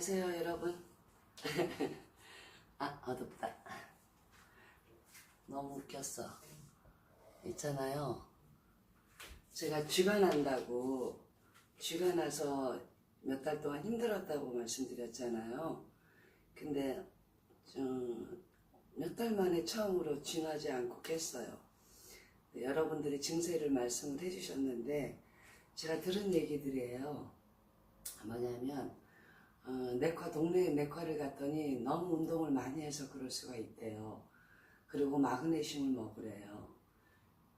안녕하세요, 여러분. 아, 어둡다. 너무 웃겼어. 있잖아요. 제가 쥐가 난다고, 쥐가 나서 몇 달 동안 힘들었다고 말씀드렸잖아요. 근데, 좀, 몇 달 만에 처음으로 쥐나지 않고 깼어요. 여러분들이 증세를 말씀을 해주셨는데, 제가 들은 얘기들이에요. 뭐냐면, 어, 내과 동네 내과를 갔더니 너무 운동을 많이 해서 그럴 수가 있대요. 그리고 마그네슘을 먹으래요.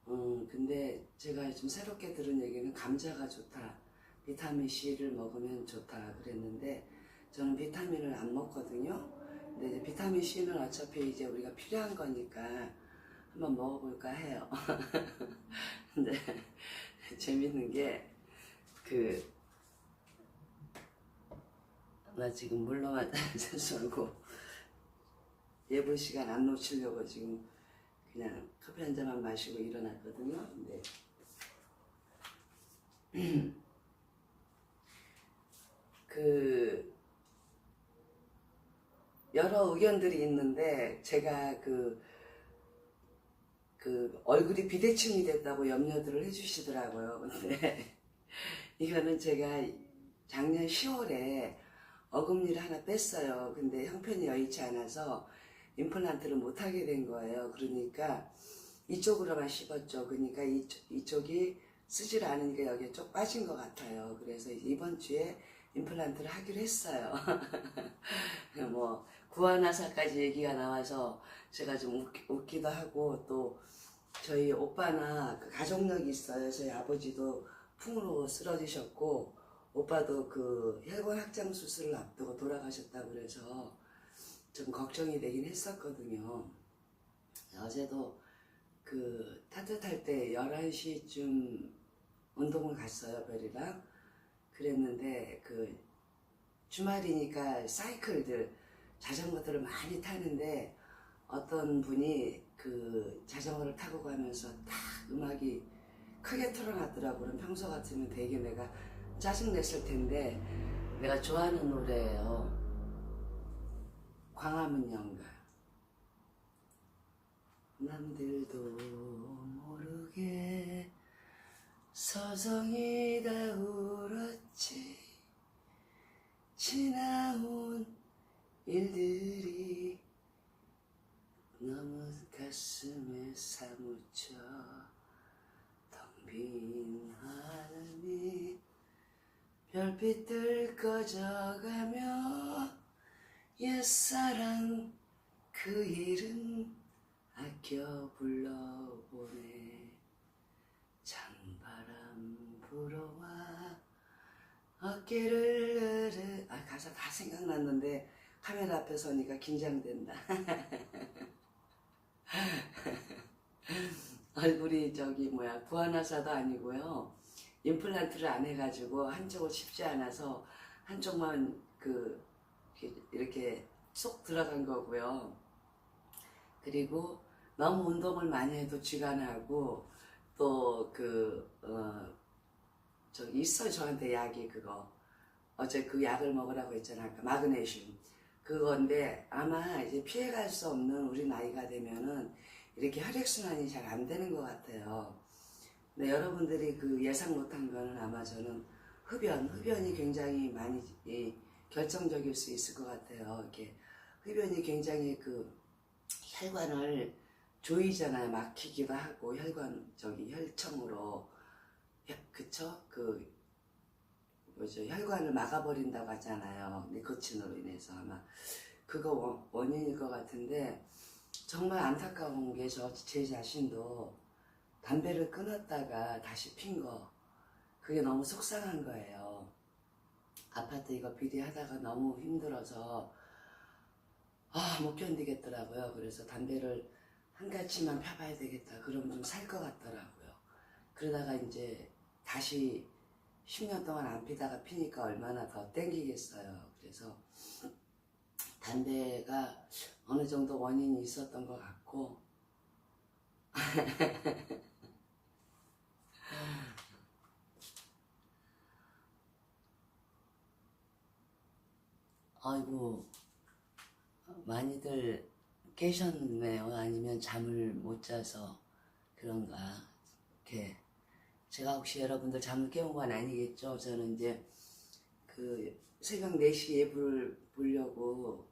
음, 근데 제가 좀 새롭게 들은 얘기는 감자가 좋다. 비타민 C를 먹으면 좋다 그랬는데 저는 비타민을 안 먹거든요. 근데 이제 비타민 C는 어차피 이제 우리가 필요한 거니까 한번 먹어볼까 해요. 근데 재밌는 게 그 나 지금 물로만 썰고 예불 시간 안 놓치려고 지금 그냥 커피 한 잔만 마시고 일어났거든요. 근데 그 여러 의견들이 있는데 제가 그, 그 얼굴이 비대칭이 됐다고 염려들을 해주시더라고요. 근데 이거는 제가 작년 10월에 어금니를 하나 뺐어요. 근데 형편이 여의치 않아서 임플란트를 못하게 된 거예요. 그러니까 이쪽으로만 씹었죠. 그러니까 이쪽, 이쪽이 쓰질 않으니까 여기에 쪽 빠진 것 같아요. 그래서 이번 주에 임플란트를 하기로 했어요. 뭐 구하나사까지 얘기가 나와서 제가 좀 웃기, 웃기도 하고 또 저희 오빠나 그 가족력이 있어요. 저희 아버지도 풍으로 쓰러지셨고 오빠도 그 혈관 확장 수술을 앞두고 돌아가셨다고 그래서 좀 걱정이 되긴 했었거든요. 어제도 그 따뜻할 때 11시쯤 운동을 갔어요, 별이랑. 그랬는데 그 주말이니까 사이클들, 자전거들을 많이 타는데 어떤 분이 그 자전거를 타고 가면서 딱 음악이 크게 틀어놨더라고. 그럼 평소 같으면 되게 내가 짜증냈을 텐데 내가 좋아하는 노래예요. 광화문 연가. 남들도 모르게 서성이 다 울었지 지나온 일들이 너무 가슴에 사무쳐 텅 빈 하늘이 별빛들 꺼져가며 옛사랑 그 이름 아껴 불러보네 찬바람 불어와 어깨를 으르. 아 가사 다 생각났는데 카메라 앞에 서니까 긴장된다. 얼굴이 저기 뭐야 구하나사도 아니고요 임플란트를 안 해가지고 한쪽을 쉽지 않아서 한쪽만 그 이렇게 쏙 들어간 거고요. 그리고 너무 운동을 많이 해도 쥐가 나고 또그 어, 저 있어 저한테 약이 그거 어제 그 약을 먹으라고 했잖아 아까 마그네슘 그건데 아마 이제 피해갈 수 없는 우리 나이가 되면은 이렇게 혈액순환이 잘 안 되는 것 같아요. 네, 여러분들이 그 예상 못한 거는 아마 저는 흡연, 흡연이 굉장히 많이 예, 결정적일 수 있을 것 같아요. 이렇게 흡연이 굉장히 그 혈관을 조이잖아요. 막히기도 하고 혈관 저기 혈청으로 그쵸? 그 뭐죠? 혈관을 막아버린다고 하잖아요. 니코틴으로 인해서 아마 그거 원인일 것 같은데 정말 안타까운 게 저 제 자신도 담배를 끊었다가 다시 핀 거, 그게 너무 속상한 거예요. 아파트 이거 비리하다가 너무 힘들어서, 아, 못 견디겠더라고요. 그래서 담배를 한 가지만 펴봐야 되겠다. 그럼 좀 살 것 같더라고요. 그러다가 이제 다시 10년 동안 안 피다가 피니까 얼마나 더 땡기겠어요. 그래서 담배가 어느 정도 원인이 있었던 것 같고, 아이고 많이들 깨셨네요. 아니면 잠을 못 자서 그런가. 이렇게 제가 혹시 여러분들 잠을 깨운 건 아니겠죠? 저는 이제 그 새벽 4시 예불 보려고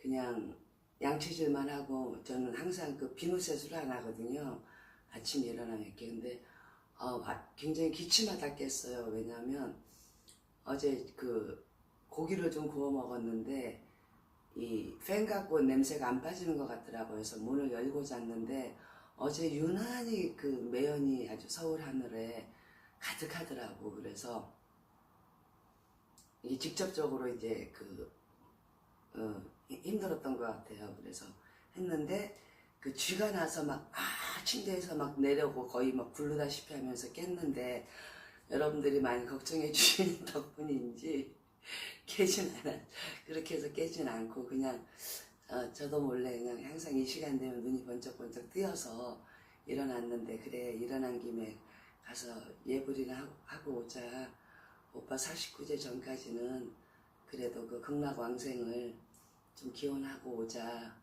그냥 양치질만 하고 저는 항상 그 비누 세수를 안 하거든요. 아침에 일어나면 이렇게 근데 어, 아, 굉장히 기침하다 깼어요. 왜냐하면 어제 그 고기를 좀 구워 먹었는데 이 팬 갖고 냄새가 안 빠지는 것 같더라고요. 그래서 문을 열고 잤는데 어제 유난히 그 매연이 아주 서울 하늘에 가득하더라고. 그래서 이게 직접적으로 이제 그 어, 힘들었던 것 같아요. 그래서 했는데 그 쥐가 나서 막 아, 침대에서 막 내려고 거의 막 굴르다시피 하면서 깼는데 여러분들이 많이 걱정해 주신 덕분인지 깨진 않아 그렇게 해서 깨진 않고 그냥 어, 저도 몰래 그냥 항상 이 시간 되면 눈이 번쩍번쩍 뜨여서 일어났는데 그래 일어난 김에 가서 예불이나 하고, 하고 오자 오빠 49제 전까지는 그래도 그 극락왕생을 좀 기원하고 오자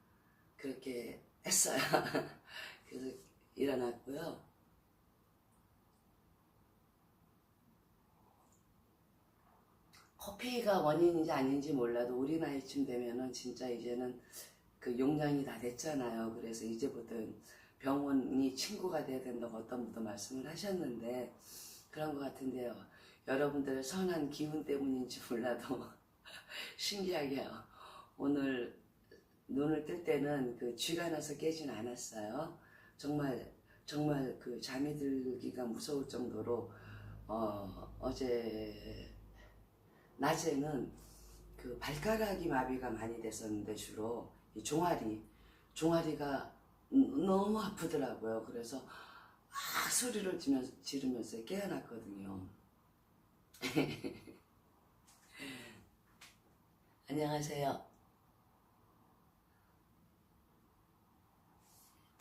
그렇게 했어요. 그래서 일어났고요. 커피가 원인인지 아닌지 몰라도 우리 나이쯤 되면은 진짜 이제는 그 용량이 다 됐잖아요. 그래서 이제부터는 병원이 친구가 돼야 된다고 어떤 분도 말씀을 하셨는데 그런 것 같은데요. 여러분들의 선한 기운 때문인지 몰라도 신기하게요. 오늘 눈을 뜰 때는 그 쥐가 나서 깨진 않았어요. 정말 정말 그 잠이 들기가 무서울 정도로 어, 어제 낮에는 그 발가락이 마비가 많이 됐었는데 주로 이 종아리 종아리가 음, 너무 아프더라고요. 그래서 아 소리를 지면서, 지르면서 깨어났거든요. 안녕하세요.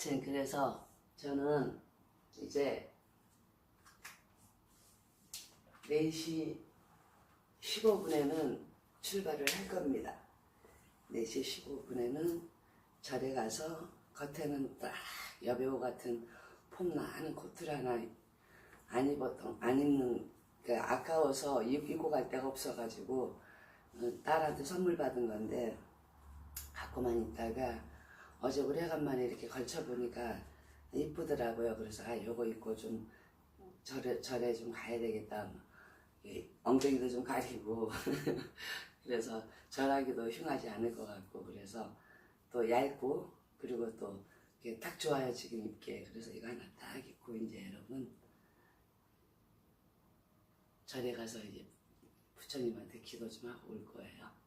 아무튼 그래서 저는 이제 4시 15분에는 출발을 할 겁니다. 4시 15분에는 절에 가서 겉에는 딱 여배우 같은 폼 나는 코트를 하나 안 입었던, 안 입는, 그 아까워서 입- 입고 갈 데가 없어가지고 어, 딸한테 선물 받은 건데 갖고만 있다가 어제 오래간만에 이렇게 걸쳐보니까 이쁘더라고요. 그래서 아 요거 입고 좀 절에, 절에 좀 가야 되겠다. 이 엉덩이도 좀 가리고 그래서 절하기도 흉하지 않을 것 같고 그래서 또 얇고 그리고 또 이게 딱 좋아요 지금 입게 그래서 이거 하나 딱 입고 이제 여러분 절에 가서 이제 부처님한테 기도 좀 하고 올 거예요.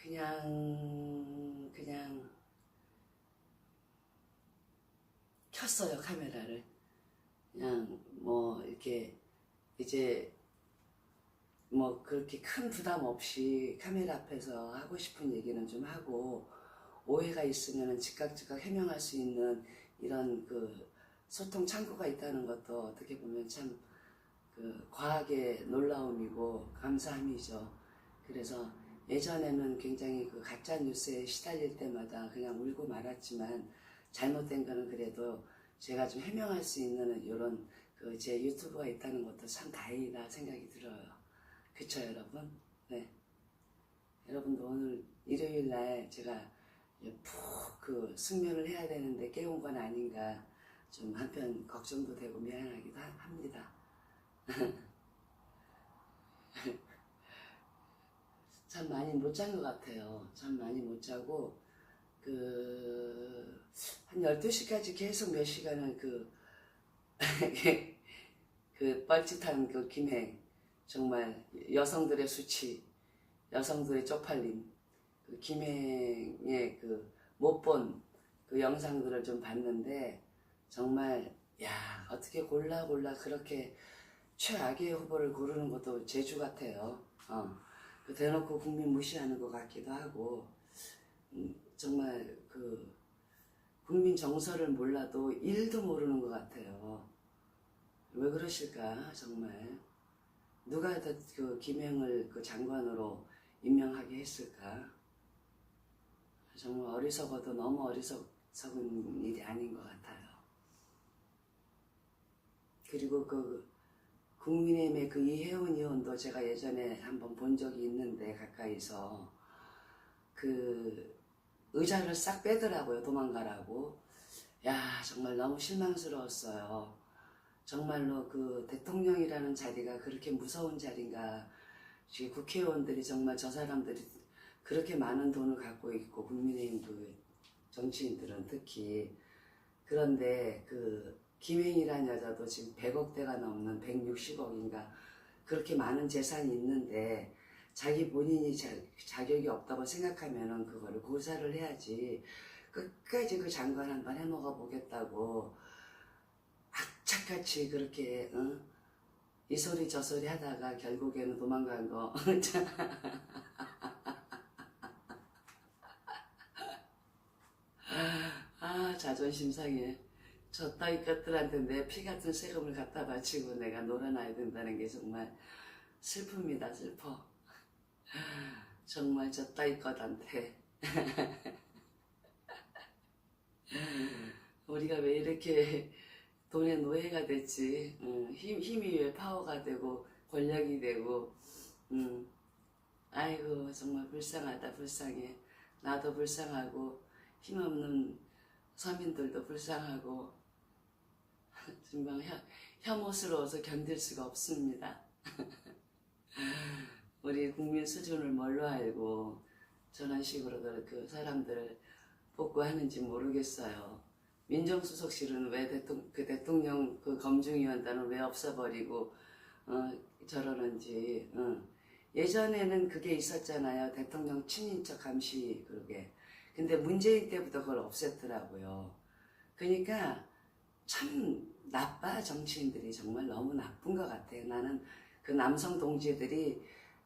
그냥 그냥 켰어요 카메라를 그냥 뭐 이렇게 이제 뭐 그렇게 큰 부담 없이 카메라 앞에서 하고 싶은 얘기는 좀 하고 오해가 있으면 즉각 즉각 해명할 수 있는 이런 그 소통 창구가 있다는 것도 어떻게 보면 참 그 과학의 놀라움이고 감사함이죠. 그래서 예전에는 굉장히 그 가짜 뉴스에 시달릴 때마다 그냥 울고 말았지만 잘못된 거는 그래도 제가 좀 해명할 수 있는 이런 그 제 유튜브가 있다는 것도 참 다행이다 생각이 들어요. 그쵸 여러분? 네. 여러분도 오늘 일요일 날 제가 푹 그 숙면을 해야 되는데 깨운 건 아닌가 좀 한편 걱정도 되고 미안하기도 하- 합니다. 참 많이 못 잔 것 같아요. 참 많이 못 자고, 그, 한 12시까지 계속 몇 시간을 그, 그 뻘짓한 그 김행, 정말 여성들의 수치, 여성들의 쪽팔림, 그 김행의 그 못 본 그 영상들을 좀 봤는데, 정말, 야, 어떻게 골라 골라 그렇게 최악의 후보를 고르는 것도 재주 같아요. 어. 그 대놓고 국민 무시하는 것 같기도 하고 음, 정말 그 국민 정서를 몰라도 일도 모르는 것 같아요. 왜 그러실까 정말 누가 더그 김행을 그 장관으로 임명하게 했을까? 정말 어리석어도 너무 어리석은 일이 아닌 것 같아요. 그리고 그 국민의힘의 그 이혜원 의원도 제가 예전에 한번 본 적이 있는데 가까이서 그 의자를 싹 빼더라고요 도망가라고. 야 정말 너무 실망스러웠어요. 정말로 그 대통령이라는 자리가 그렇게 무서운 자리인가. 지금 국회의원들이 정말 저 사람들이 그렇게 많은 돈을 갖고 있고 국민의힘 그 정치인들은 특히 그런데 그 김행이라는 여자도 지금 100억대가 넘는 160억인가 그렇게 많은 재산이 있는데 자기 본인이 자, 자격이 없다고 생각하면은 그거를 고사를 해야지. 끝까지 그 장관 한번 해먹어 보겠다고 악착같이 그렇게 응? 이 소리 저 소리 하다가 결국에는 도망간 거. 아 자존심 상해 저 따위 것들한테 내 피 같은 세금을 갖다 바치고 내가 놀아놔야 된다는 게 정말 슬픕니다 슬퍼. 정말 저 따위 것한테. 우리가 왜 이렇게 돈의 노예가 됐지? 음, 힘, 힘이 왜 파워가 되고 권력이 되고? 음, 아이고 정말 불쌍하다 불쌍해. 나도 불쌍하고 힘없는 서민들도 불쌍하고 정말 혐, 혐오스러워서 견딜 수가 없습니다. 우리 국민 수준을 뭘로 알고 저런 식으로들 그 사람들을 복구하는지 모르겠어요. 민정수석실은 왜 대통령, 그 대통령 그 검증위원단을 왜 없애버리고 어, 저러는지 어. 예전에는 그게 있었잖아요. 대통령 친인척 감시 그게. 근데 문재인 때부터 그걸 없앴더라고요. 그러니까 참 나빠 정치인들이 정말 너무 나쁜 것 같아요. 나는 그 남성 동지들이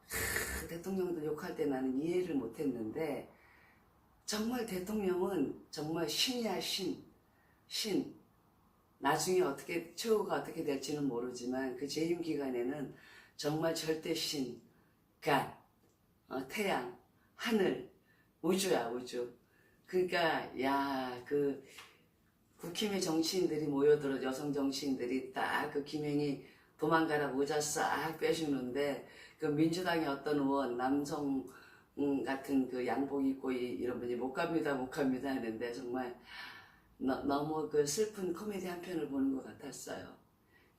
하, 대통령들 욕할 때 나는 이해를 못했는데 정말 대통령은 정말 신이야 신, 신. 나중에 어떻게 최후가 어떻게 될지는 모르지만 그 재임 기간에는 정말 절대 신, 갓, 어, 태양, 하늘, 우주야 우주. 그러니까 야그 국힘의 정치인들이 모여들어 여성 정치인들이 딱 그 김행이 도망가라 모자 싹 빼주는데 그 민주당의 어떤 의원 남성 음, 같은 그 양복 입고 이- 이런 분이 못 갑니다 못 갑니다 하는데 정말 너, 너무 그 슬픈 코미디 한 편을 보는 것 같았어요.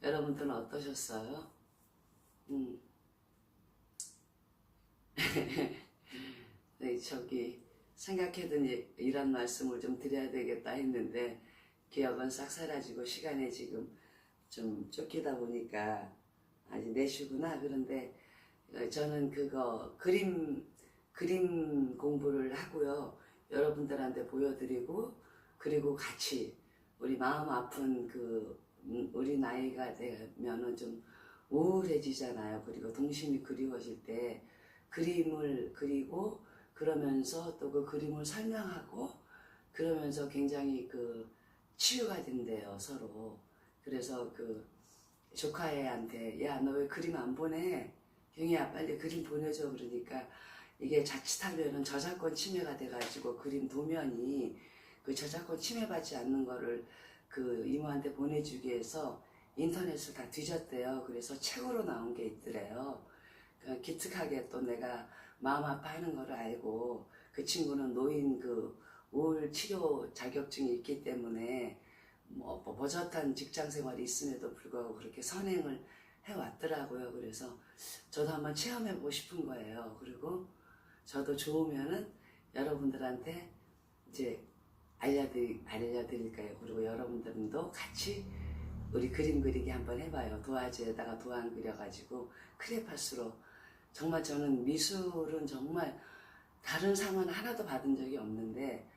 여러분들은 어떠셨어요? 음. 네, 저기 생각해둔 이- 이런 말씀을 좀 드려야 되겠다 했는데 기억은 싹 사라지고 시간에 지금 좀 쫓기다 보니까 아직 내쉬구나. 그런데 어, 저는 그거 그림 그림 공부를 하고요. 여러분들한테 보여드리고 그리고 같이 우리 마음 아픈 그 음, 우리 나이가 되면은 좀 우울해지잖아요. 그리고 동심이 그리워질 때 그림을 그리고 그러면서 또 그 그림을 설명하고 그러면서 굉장히 그 치유가 된대요 서로. 그래서 그 조카애한테 야 너 왜 그림 안 보내? 경이야 빨리 그림 보내줘. 그러니까 이게 자칫하면은 저작권 침해가 돼가지고 그림 도면이 그 저작권 침해받지 않는 거를 그 이모한테 보내주기 위해서 인터넷을 다 뒤졌대요. 그래서 책으로 나온 게 있더래요. 그 기특하게 또 내가 마음 아파하는 거를 알고 그 친구는 노인 그 우울 치료 자격증이 있기 때문에 뭐, 뭐 버젓한 직장 생활이 있음에도 불구하고 그렇게 선행을 해왔더라고요. 그래서 저도 한번 체험해보고 싶은 거예요. 그리고 저도 좋으면은 여러분들한테 이제 알려드리, 알려드릴까요? 그리고 여러분들도 같이 우리 그림 그리기 한번 해봐요. 도화지에다가 도안 그려가지고 크레파스로 정말 저는 미술은 정말 다른 상은 하나도 받은 적이 없는데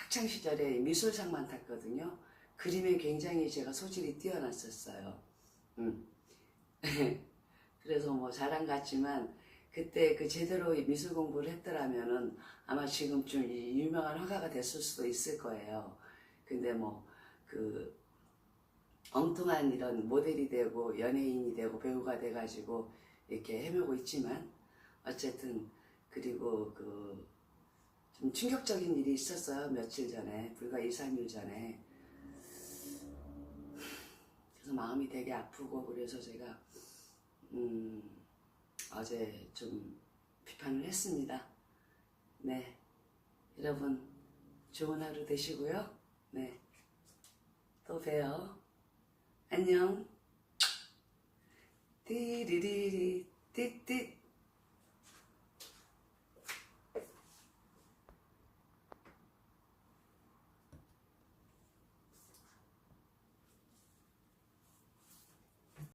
학창 시절에 미술상만 탔거든요. 그림에 굉장히 제가 소질이 뛰어났었어요. 음. 그래서 뭐 자랑 같지만 그때 그 제대로 이 미술 공부를 했더라면은 아마 지금쯤 이 유명한 화가가 됐을 수도 있을 거예요. 근데 뭐 그 엉뚱한 이런 모델이 되고 연예인이 되고 배우가 돼가지고 이렇게 헤매고 있지만 어쨌든 그리고 그 좀 충격적인 일이 있었어요 며칠 전에 불과 2, 3일 전에 그래서 마음이 되게 아프고 그래서 제가 음, 어제 좀 비판을 했습니다. 네, 여러분 좋은 하루 되시고요. 네, 또 봬요. 안녕. 띠리리리 띠띠